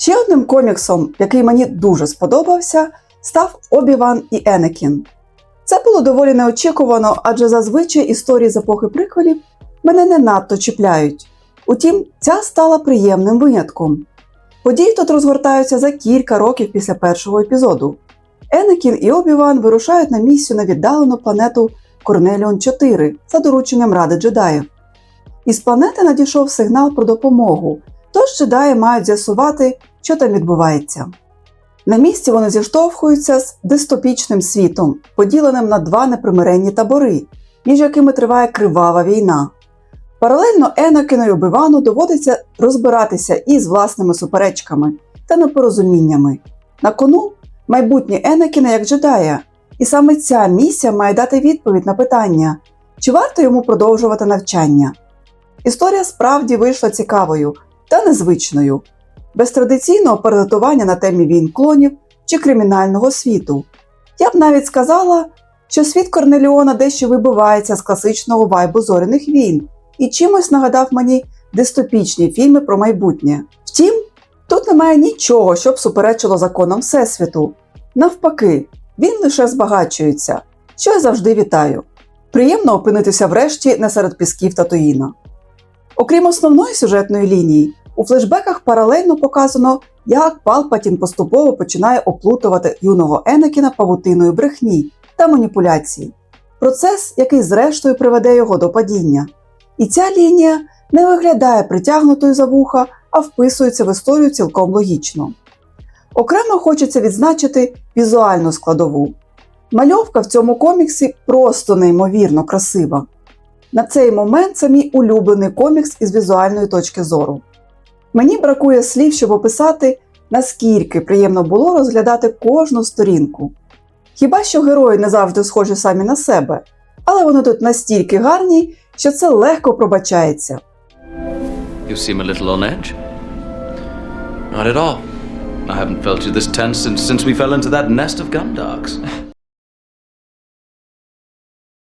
Ще одним коміксом, який мені дуже сподобався, став Обіван і Енекін. Це було доволі неочікувано, адже зазвичай історії з епохи приквелів мене не надто чіпляють. Утім, ця стала приємним винятком. Події тут розгортаються за кілька років після першого епізоду. Енекін і Обіван вирушають на місію на віддалену планету Корнеліон 4 за дорученням Ради джедаїв. Із планети надійшов сигнал про допомогу, тож джедаї мають з'ясувати, що там відбувається. На місці вони зіштовхуються з дистопічним світом, поділеним на два непримиренні табори, між якими триває кривава війна. Паралельно Енакіну і Обивану доводиться розбиратися із власними суперечками та непорозуміннями. На кону майбутнє Енакіна як джедая, і саме ця місія має дати відповідь на питання, чи варто йому продовжувати навчання. Історія справді вийшла цікавою та незвичною, без традиційного передатування на темі війн клонів чи кримінального світу. Я б навіть сказала, що світ Корнеліона дещо вибивається з класичного вайбу зоряних війн і чимось нагадав мені дистопічні фільми про майбутнє. Втім, тут немає нічого, що б суперечило законам Всесвіту. Навпаки, він лише збагачується, що я завжди вітаю. Приємно опинитися врешті не серед пісків Татуїна. Окрім основної сюжетної лінії, у флешбеках паралельно показано, як Палпатін поступово починає оплутувати юного Енекіна павутиною брехні та маніпуляції. Процес, який зрештою приведе його до падіння. І ця лінія не виглядає притягнутою за вуха, а вписується в історію цілком логічно. Окремо хочеться відзначити візуальну складову. Мальовка в цьому коміксі просто неймовірно красива. На цей момент це мій улюблений комікс із візуальної точки зору. Мені бракує слів, щоб описати, наскільки приємно було розглядати кожну сторінку. Хіба що герої не завжди схожі самі на себе, але вони тут настільки гарні, що це легко пробачається. You seem a little on edge. Not at all. I haven't felt you this tense since, since we fell into that nest of gundogs.